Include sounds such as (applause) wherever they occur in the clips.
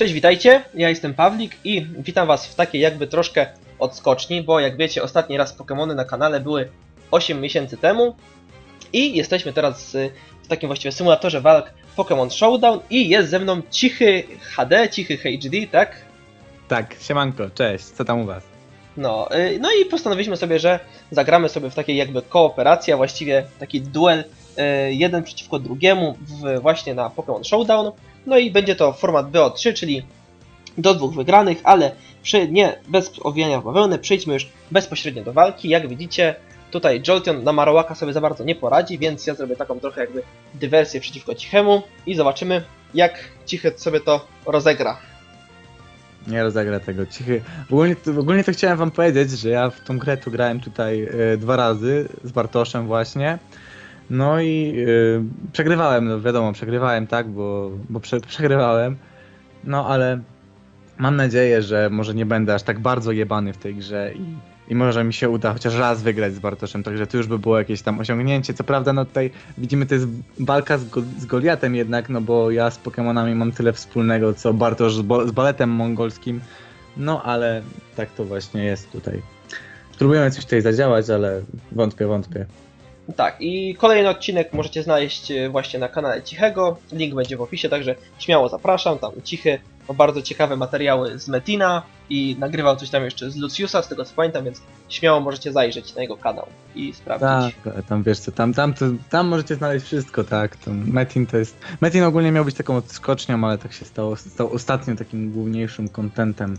Cześć, witajcie, ja jestem Pawlik i witam was w takiej jakby troszkę odskoczni, bo jak wiecie, ostatni raz Pokémony na kanale były 8 miesięcy temu i jesteśmy teraz w takim właściwie symulatorze walk Pokémon Showdown i jest ze mną cichy HD, cichy HD, tak? Tak, siemanko, cześć, co tam u was? No, y, no i postanowiliśmy sobie, że zagramy sobie w takiej jakby kooperacji, a właściwie taki duel y, jeden przeciwko drugiemu w, właśnie na Pokémon Showdown. No i będzie to format BO3, czyli do dwóch wygranych, ale przy, nie bez owijania w bawełnę, przejdźmy już bezpośrednio do walki. Jak widzicie, tutaj Jolteon na Marowaka sobie za bardzo nie poradzi, więc ja zrobię taką trochę jakby dywersję przeciwko Cichemu i zobaczymy, jak Cichy sobie to rozegra. Nie rozegra tego, cichy. Ogólnie, ogólnie to chciałem wam powiedzieć, że ja w tą grę tu grałem tutaj e, dwa razy z Bartoszem właśnie. No i e, przegrywałem, no wiadomo, przegrywałem, tak, bo, bo prze, (laughs) przegrywałem. No ale mam nadzieję, że może nie będę aż tak bardzo jebany w tej grze i, i może mi się uda chociaż raz wygrać z Bartoszem, także to już by było jakieś tam osiągnięcie. Co prawda, no tutaj widzimy, to jest walka z, z Goliatem jednak, no bo ja z Pokemonami mam tyle wspólnego, co Bartosz z, bo, z baletem mongolskim. No ale tak to właśnie jest tutaj. Próbujemy coś tutaj zadziałać, ale wątpię, wątpię. Tak, i kolejny odcinek możecie znaleźć e, właśnie na kanale Cichego. Link będzie w opisie, także śmiało zapraszam. Tam Cichy ma bardzo ciekawe materiały z Metina i nagrywał coś tam jeszcze z Luciusa, z tego co pamiętam, więc śmiało możecie zajrzeć na jego kanał i sprawdzić. Tak, tam wiesz co, tam, tam, to, tam możecie znaleźć wszystko, tak. Metin to jest. Metin ogólnie miał być taką odskocznią, ale tak się stało. Stał ostatnio takim główniejszym kontentem.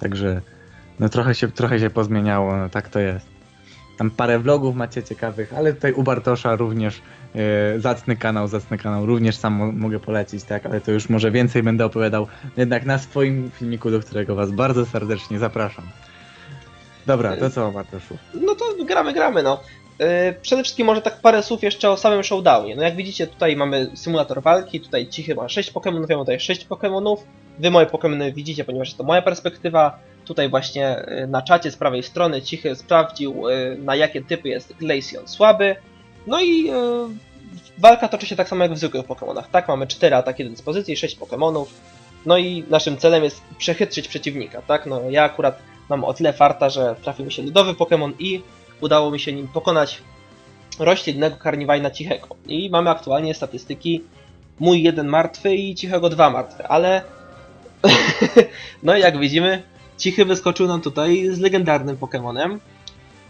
Także no trochę się, trochę się pozmieniało, no tak to jest. Tam parę vlogów macie ciekawych, ale tutaj u Bartosza również e, zacny kanał, zacny kanał, również sam mo- mogę polecić, tak, ale to już może więcej będę opowiadał jednak na swoim filmiku, do którego was bardzo serdecznie zapraszam. Dobra, to co Bartoszu? No to gramy, gramy, no. Yy, Przede wszystkim może tak parę słów jeszcze o samym showdownie. No jak widzicie tutaj mamy symulator walki, tutaj Cichy ma 6 Pokémonów, ja mam tutaj 6 Pokémonów. Wy moje Pokémony widzicie, ponieważ jest to moja perspektywa. Tutaj właśnie yy, na czacie z prawej strony Cichy sprawdził yy, na jakie typy jest Glaceon słaby. No i yy, walka toczy się tak samo jak w zwykłych Pokémonach. Tak, mamy 4 ataki do dyspozycji, 6 Pokémonów. No i naszym celem jest przechytrzyć przeciwnika, tak? No ja akurat mam o tyle farta, że trafił mi się lodowy Pokémon i udało mi się nim pokonać roślinnego karniwajna cichego. I mamy aktualnie statystyki mój jeden martwy i cichego dwa martwe, ale (laughs) no jak widzimy, cichy wyskoczył nam tutaj z legendarnym Pokémonem,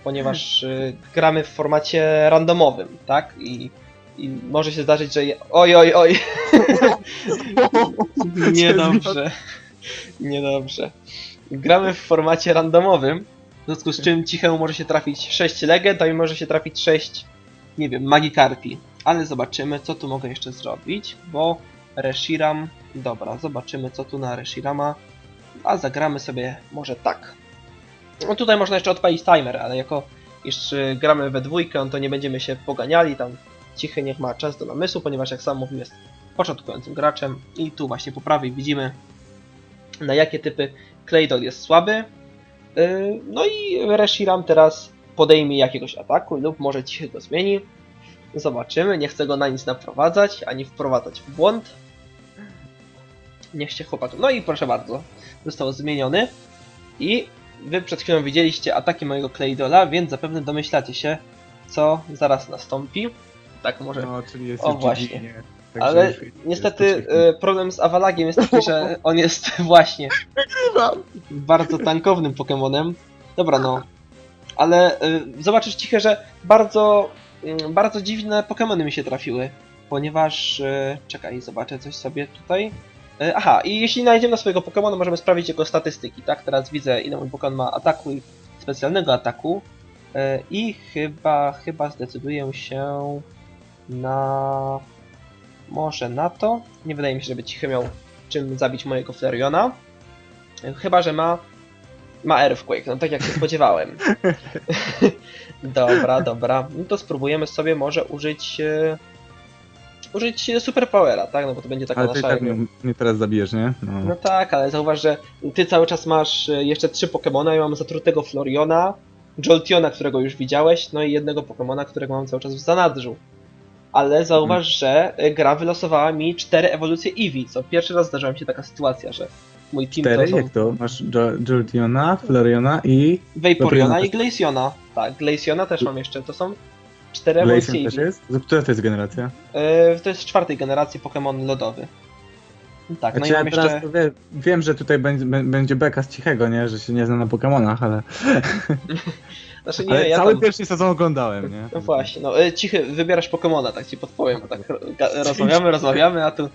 ponieważ y, gramy w formacie randomowym, tak? I, I może się zdarzyć, że. je- Oj, oj, oj! (laughs) Niedobrze. Niedobrze. Gramy w formacie randomowym, w związku z czym cichemu może się trafić 6 legend, a mi może się trafić 6, nie wiem, magikarpi. Ale zobaczymy, co tu mogę jeszcze zrobić, bo Reshiram... Dobra, zobaczymy, co tu na Reshirama. A zagramy sobie może tak. No tutaj można jeszcze odpalić timer, ale jako iż y, gramy we dwójkę, no to nie będziemy się poganiali, tam Cichy niech ma czas do namysłu, ponieważ jak sam mówił jest początkującym graczem i tu właśnie po prawej widzimy na jakie typy Claydol jest słaby. Yy, No i Reshiram teraz podejmie jakiegoś ataku lub może cichy go zmieni. Zobaczymy, nie chcę go na nic naprowadzać, ani wprowadzać w błąd. Niech się chłopak... No i proszę bardzo, został zmieniony. I wy przed chwilą widzieliście ataki mojego Claydola, więc zapewne domyślacie się, co zaraz nastąpi. Tak może No, czyli jest O, właśnie. także ale niestety y, problem z Awalagiem jest taki, że (laughs) on jest (laughs) właśnie bardzo tankownym Pokemonem. Dobra, no. Ale y, zobaczysz ciche, że bardzo, y, bardzo dziwne Pokemony mi się trafiły. Ponieważ. Y, czekaj, zobaczę coś sobie tutaj. Y, aha, i jeśli znajdziemy swojego Pokemona, możemy sprawdzić jego statystyki, tak? Teraz widzę, ile mój Pokemon ma ataku i specjalnego ataku. Y, I chyba, chyba zdecyduję się na. Może na to. Nie wydaje mi się, żeby cichy miał czym zabić mojego Flareona. Chyba, że ma. Ma Earthquake, no tak jak się spodziewałem. (laughs) (laughs) dobra, dobra. No to spróbujemy sobie może użyć. E, użyć Superpowera, tak? No bo to będzie taka Ale nasza. tak jakby- mnie, mnie teraz zabijesz, nie? No. No tak, ale zauważ, że ty cały czas masz e, jeszcze trzy Pokemona. Ja mam zatrutego Floriona, Joltiona, którego już widziałeś, no i jednego Pokemona, którego mam cały czas w zanadrzu. Ale zauważ, że y, gra wylosowała mi cztery ewolucje Eevee, co pierwszy raz zdarzyła mi się taka sytuacja, że mój team Cztery? to są Jak to? Masz Jo- Jolteona, Flareona i... Vaporeona i Glaceona. Tak, Glaceona też mam jeszcze, to są cztery Glaceon ewolucje też Eevee. jest? Która to jest generacja? Y, to jest czwartej generacji Pokémon lodowy. Tak, no i Znaczy, ja mam teraz jeszcze... wie, wiem, że tutaj będzie, bę- będzie beka z cichego, nie? Że się nie zna na Pokemonach, ale, (laughs) Znaczy nie, ale ja cały tam... pierwszy sezon oglądałem, nie? No właśnie, no y, cichy, wybierasz Pokemona, tak ci podpowiem, tak (laughs) rozmawiamy, rozmawiamy, a tu...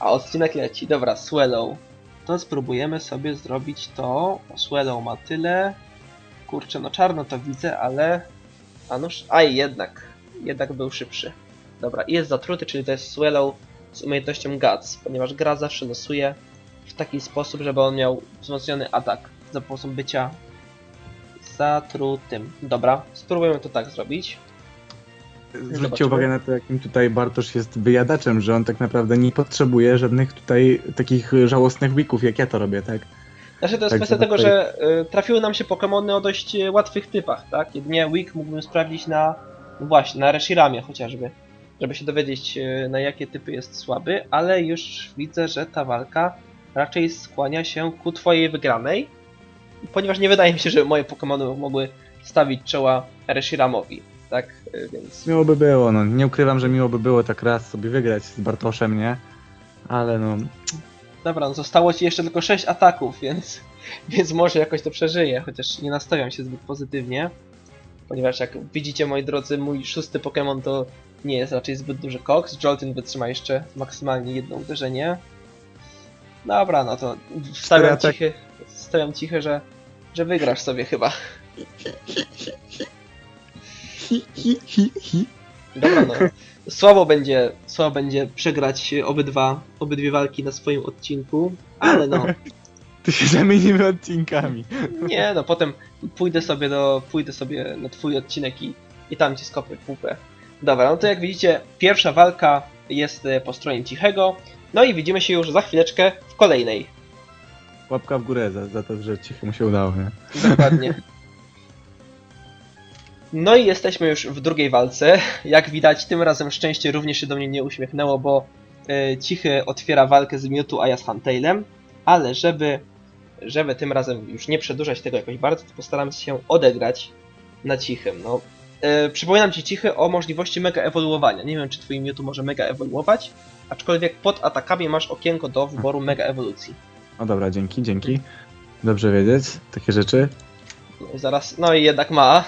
A odcinek leci, dobra, Swallow. To spróbujemy sobie zrobić to. Swallow ma tyle. Kurczę, no czarno to widzę, ale... A noż, aj jednak, jednak był szybszy. Dobra, i jest zatruty, czyli to jest Swallow z umiejętnością Guts, ponieważ gra zawsze losuje w taki sposób, żeby on miał wzmocniony atak za pomocą bycia zatrutym. Dobra, spróbujemy to tak zrobić. Zwróćcie Zobaczymy. uwagę na to, jakim tutaj Bartosz jest wyjadaczem, że on tak naprawdę nie potrzebuje żadnych tutaj takich żałosnych wików, jak ja to robię, tak? Znaczy to jest Tak, kwestia tego, tutaj- że y, trafiły nam się Pokémony o dość y, łatwych typach, tak? Jedynie Weak mógłbym sprawdzić na, no właśnie, na Reshiramie chociażby, żeby się dowiedzieć y, na jakie typy jest słaby, ale już widzę, że ta walka raczej skłania się ku twojej wygranej, ponieważ nie wydaje mi się, że moje Pokémony mogły stawić czoła Reshiramowi, tak? Y, Więc Miło by było, no. Nie ukrywam, że miło by było tak raz sobie wygrać z Bartoszem, nie? Ale no, dobra, no zostało ci jeszcze tylko 6 ataków, (laughs) więc, więc może jakoś to przeżyję, chociaż nie nastawiam się zbyt pozytywnie. Ponieważ jak widzicie moi drodzy, mój szósty Pokémon to nie jest raczej zbyt duży koks. Joltin wytrzyma jeszcze maksymalnie jedno uderzenie. Dobra, no to stawiam cichy, stawiam cichy, że, że wygrasz sobie chyba. hi, hi, hi, hi. Dobra, no. Słabo będzie, słabo będzie przegrać obydwa, obydwie walki na swoim odcinku, ale no. (laughs) To się zamienimy odcinkami. Nie, no potem pójdę sobie do, pójdę sobie na twój odcinek i, i tam ci skopię pupę. Dobra, no to jak widzicie, pierwsza walka jest e, po stronie Cichego, no i widzimy się już za chwileczkę w kolejnej. Łapka w górę za, za to, że cicho mu się udało, nie? Dokładnie. (laughs) No i jesteśmy już w drugiej walce. (laughs) Jak widać, tym razem szczęście również się do mnie nie uśmiechnęło, bo e, Cichy otwiera walkę z Mewtwo, a ja z Huntailem, ale żeby, żeby tym razem już nie przedłużać tego jakoś bardzo, to postaram się odegrać na Cichym. No, e, przypominam Ci Cichy o możliwości mega ewoluowania. Nie wiem, czy Twój Mewtwo może mega ewoluować, aczkolwiek pod atakami masz okienko do wyboru mega ewolucji. O dobra, dzięki, dzięki. Dobrze wiedzieć, takie rzeczy. No i zaraz, no i jednak ma.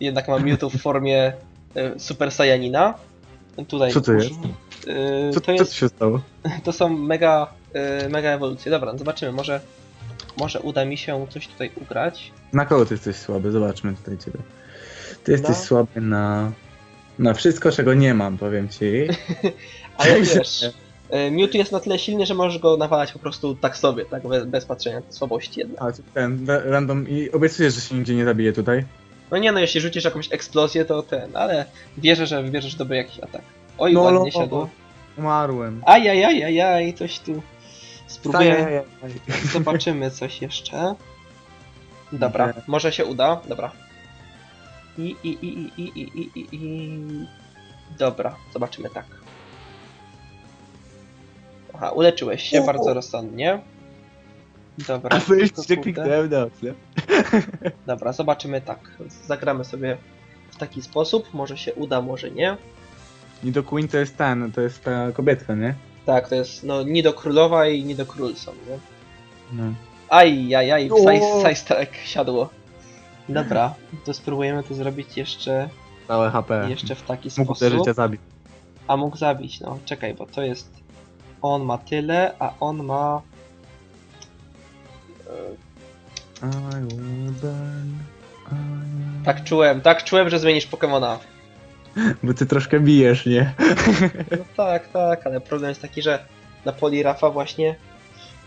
Jednak ma Mewtwo w formie e, Super Saiyanina. Tutaj Co to jest? E, Co, to, co jest, tu się stało? to są mega, e, mega ewolucje. Dobra, no zobaczymy, może, może uda mi się coś tutaj ugrać. Na kogo ty jesteś słaby? Zobaczmy tutaj ciebie. Ty jesteś No. słaby na... Na wszystko, czego nie mam, powiem ci. (laughs) Ale wiesz, Mewtwo jest na tyle silny, że możesz go nawalać po prostu tak sobie, tak bez, bez patrzenia słabości jednak. A ten ra- random i obiecujesz, że się nigdzie nie zabije tutaj? No nie no, jeśli rzucisz jakąś eksplozję, to ten, ale wierzę, że wybierzesz dobry jakiś atak. Oj, No, ładnie no, siadło. Umarłem. Ajajajajaj, coś tu spróbuję. Zobaczymy coś jeszcze. Dobra, może się uda. Dobra. I, i, i, i, i, i, i, i, i. Dobra, zobaczymy tak. Aha, uleczyłeś się U, bardzo rozsądnie. Dobra, A się kurde. kliknąłem dobrze. (laughs) Dobra, zobaczymy tak. Zagramy sobie w taki sposób. Może się uda, może nie. I do Queen to jest ten, to jest ta kobietka, nie? Tak, to jest no Nido Królowa i Nido Król są, nie? No. Aj, aj, aj, O! Sajstarek siadło. Dobra, to spróbujemy to zrobić jeszcze, Całe HP. jeszcze w taki Mógł sposób. życia zabić. A mógł zabić, no czekaj, bo to jest. On ma tyle, a on ma. I will burn. I... Tak czułem, tak czułem, że zmienisz Pokemona. (laughs) Bo ty troszkę bijesz, nie? No tak, tak, ale problem jest taki, że na Polirafa właśnie.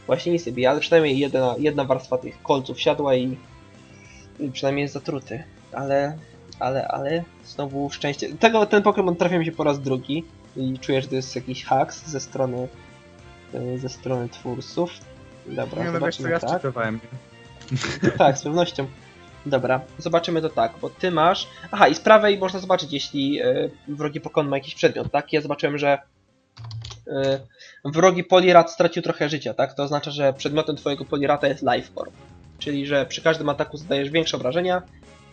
Właśnie nic nie bije, ale przynajmniej jedna, jedna warstwa tych kolców siadła i, i przynajmniej jest zatruty. Ale, ale, ale znowu szczęście. Tego, ten Pokémon trafia mi się po raz drugi i czuję, że to jest jakiś haks ze strony e, ze strony twórców. Dobra, Nie no, wiesz co, ja tak. szczytowałem. (laughs) Tak, z pewnością. Dobra, zobaczymy to tak, bo ty masz... Aha, i z prawej można zobaczyć, jeśli e, wrogi Pokon ma jakiś przedmiot, tak? Ja zobaczyłem, że e, wrogi Polirat stracił trochę życia, tak? To oznacza, że przedmiotem twojego Polirata jest Life Orb. Czyli, że przy każdym ataku zadajesz większe obrażenia,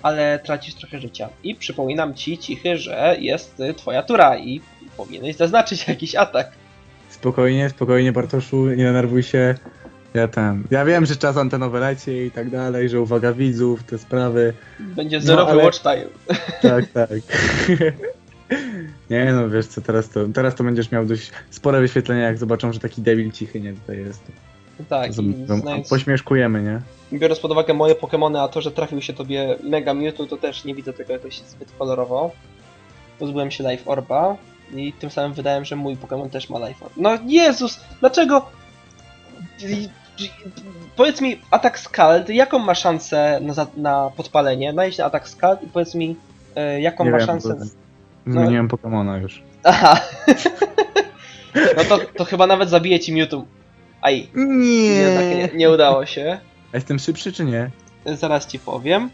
ale tracisz trochę życia. I przypominam ci, Cichy, że jest y, twoja tura i powinieneś zaznaczyć (laughs) jakiś atak. Spokojnie, spokojnie Bartoszu, nie denerwuj się. Ja ten. Ja wiem, że czas antenowy leci i tak dalej, że uwaga widzów, te sprawy. Będzie zerowy ale- watch time. (laughs) Tak, tak. (laughs) Nie no, wiesz co, teraz to, teraz to będziesz miał dość spore wyświetlenia, jak zobaczą, że taki debil cichy nie tutaj jest. Tak, znając, Pośmieszkujemy, nie? biorąc pod uwagę moje Pokémony, a to, że trafił się tobie Mega Mewtwo, to też nie widzę tego jakoś zbyt kolorowo. Pozbyłem się Life Orba i tym samym wydałem, że mój Pokémon też ma Life Orb. No Jezus, dlaczego? Powiedz mi, atak Scald, jaką ma szansę na, na podpalenie? Najdź na atak Scald i powiedz mi, e, jaką Nie ma wiem, szansę... bo- z- Zmieniłem Pokemona już. Aha. (laughs) no to, to chyba nawet zabije ci Mewtwo. Aj, Nie. jednak nie, nie udało się. A jestem szybszy czy nie? Zaraz ci powiem.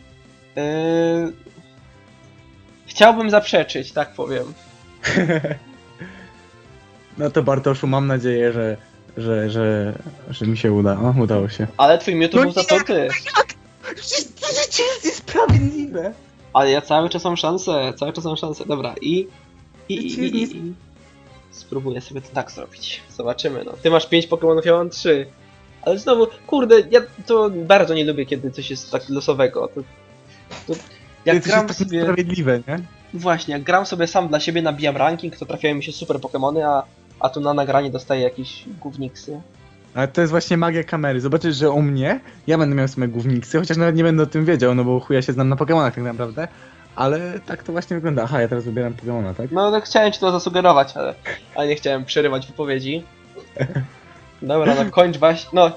Yy... Chciałbym zaprzeczyć, tak powiem. (laughs) No to Bartoszu, mam nadzieję, że, że, że, że mi się uda. O, udało się. Ale twój Mewtwo No był za nie. to ty. To życie jest niesprawiedliwe. Ale ja cały czas mam szansę, cały czas mam szansę. Dobra, i... I, i, i, i, i. Spróbuję sobie to tak zrobić. Zobaczymy, no. Ty masz 5 Pokémonów, ja mam 3. Ale znowu, kurde, ja to bardzo nie lubię, kiedy coś jest tak losowego. To, to jak Jak gram jest tak sobie... niesprawiedliwe, nie? Właśnie, jak gram sobie sam dla siebie, nabijam ranking, to trafiają mi się super Pokémony, a, a tu na nagranie dostaję jakieś gówniksy. Ale to jest właśnie magia kamery. Zobaczysz, że u mnie ja będę miał same główniksy, chociaż nawet nie będę o tym wiedział, no bo chuja się znam na Pokemonach tak naprawdę. Ale tak to właśnie wygląda. Aha, ja teraz wybieram Pokemona, tak? No, no chciałem ci to zasugerować, ale, ale nie chciałem przerywać wypowiedzi. (laughs) Dobra, no kończ właśnie. No,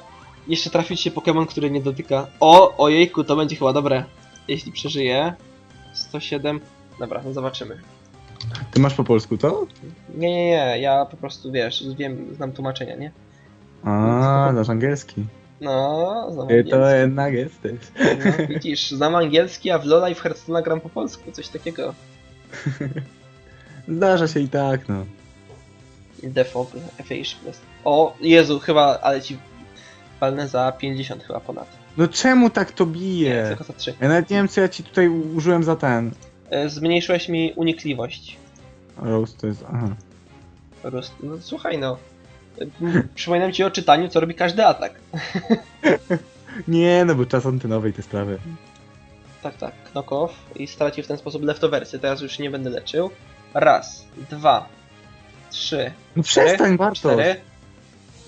jeszcze trafił ci się Pokémon, który nie dotyka. O, ojejku, to będzie chyba dobre. Jeśli przeżyje. 107. Dobra, no zobaczymy. Ty masz po polsku to? Nie, nie, nie, ja po prostu wiesz, wiem, znam tłumaczenia, nie? A, znasz angielski. No, znam angielski. to jednak jesteś. No, widzisz, znam angielski, a w Lola i w Hearthstone'a gram po polsku, coś takiego. (laughs) Zdarza się i tak, no. Defog, Efficient Quest. O, Jezu, chyba, ale ci palnę za 50 chyba ponad. No czemu tak to Nie, bije? tylko za 3. Ja nawet nie wiem, co ja ci tutaj użyłem za ten. E, Zmniejszyłeś mi unikliwość. Rose to jest. Aha. Roz... No słuchaj no. Przypominam ci o czytaniu, co robi każdy atak. (laughs) Nie, no bo czas antynowej te sprawy. Tak, tak, knock off i stracił w ten sposób leftowersy. Teraz już nie będę leczył. Raz, dwa, trzy, No cztery, przestań, Bartosz. cztery.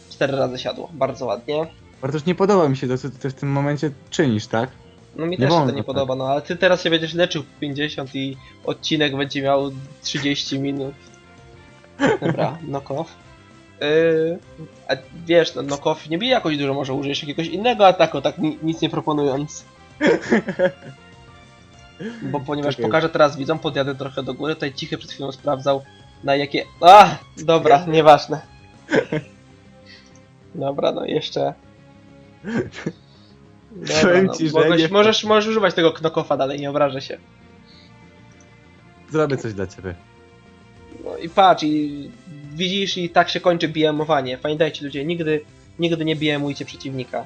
Cztery razy siadło, bardzo ładnie. Bartosz, nie podoba mi się to, co ty w tym momencie czynisz, tak? No mi Nie też się to wolno nie tak. podoba, no ale ty teraz się będziesz leczył 50 i odcinek będzie miał 30 minut. Dobra, (laughs) knock off. Yy, a wiesz, no knock off nie bije jakoś dużo, może użyjesz jakiegoś innego ataku, tak ni nic nie proponując. Bo (laughs) ponieważ Czekaj. pokażę teraz widzom, podjadę trochę do góry, tutaj cichy przed chwilą sprawdzał na jakie... A, dobra, nieważne. Dobra, no jeszcze... (laughs) Dobra, no, ci, że mogłeś, nie- możesz, możesz używać tego knokoffa dalej, nie obrażę się. Zrobię coś dla ciebie. No i patrz, i widzisz, i tak się kończy BM-owanie. Pamiętajcie ludzie, nigdy, nigdy nie BM-ujcie przeciwnika.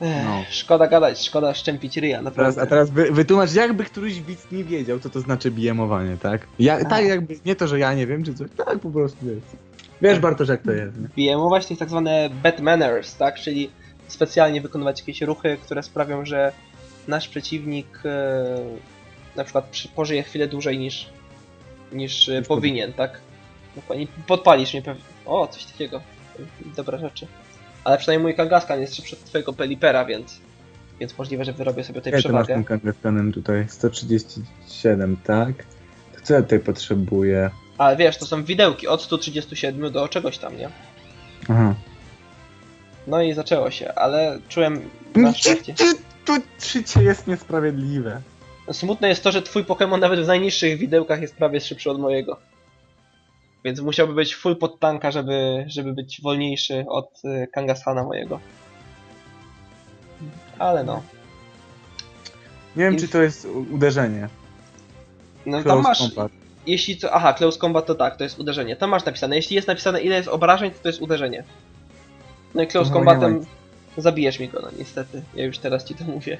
Ech, No. Szkoda gadać, szkoda szczępić ryja, Teraz, naprawdę. a teraz wy, wytłumacz, jakby któryś widz nie wiedział, co to znaczy bijemowanie, tak? Ja, tak jakby, nie to, że ja nie wiem, czy coś, tak po prostu jest. Wiesz, Bartosz, jak to jest, nie? BM-ować to jest tak zwane bad manners, tak? Czyli specjalnie wykonywać jakieś ruchy, które sprawią, że nasz przeciwnik e, na przykład przy, pożyje chwilę dłużej niż, niż e, powinien, tak? Dokładnie. Podpalisz mnie pewnie. O, coś takiego. Dobre rzeczy. Ale przynajmniej mój Kangaskhan jest szybszy od twojego Pelipera, więc, więc możliwe, że wyrobię sobie tutaj Ja to masz przewagę. tym kangaskanem tutaj, 137, tak? To co ja tutaj potrzebuję? Ale wiesz, to są widełki od 137 do czegoś tam, nie? Aha. No i zaczęło się, ale czułem na szczęście. To życie jest niesprawiedliwe. Smutne jest to, że twój Pokémon nawet w najniższych widełkach jest prawie szybszy od mojego. Więc musiałby być full pod tanka, żeby, żeby być wolniejszy od y, Kangashana mojego. Ale no. Nie wiem, Inf- czy to jest u- uderzenie. No tam Close masz, combat. jeśli to, aha, close combat to tak, to jest uderzenie. Tam masz napisane, jeśli jest napisane ile jest obrażeń, to to jest uderzenie. No i close No, combatem zabijesz mi go, no niestety. Ja już teraz ci to mówię.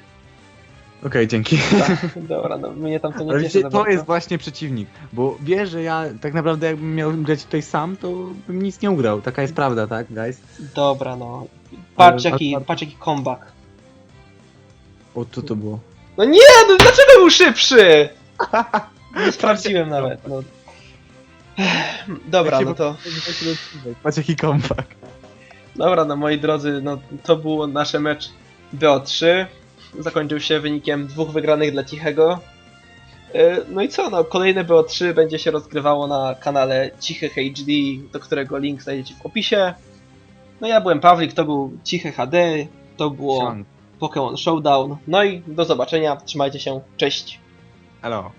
Okej, dzięki. Tak, (laughs) dobra, no mnie tam to nie Ale cieszy za to bardzo. jest właśnie przeciwnik, bo wie, że ja tak naprawdę jakbym miał grać tutaj sam, to bym nic nie ugrał. Taka jest prawda, tak, guys? Dobra, no. Patrz Ale- jaki, ale- patrz jaki comeback. O, co to było? No nie, no dlaczego był szybszy? Nie (laughs) sprawdziłem nawet, no. Dobra, no to... Patrz jaki kompak. Dobra, no moi drodzy, no to było nasze mecz BO3. Zakończył się wynikiem dwóch wygranych dla Cichego. E, No i co, no kolejne BO3 będzie się rozgrywało na kanale Cichy HD, do którego link znajdziecie w opisie. No ja byłem Pawlik, to był Cichy HD, to było. Pokémon Showdown. No i do zobaczenia, trzymajcie się, cześć! Halo.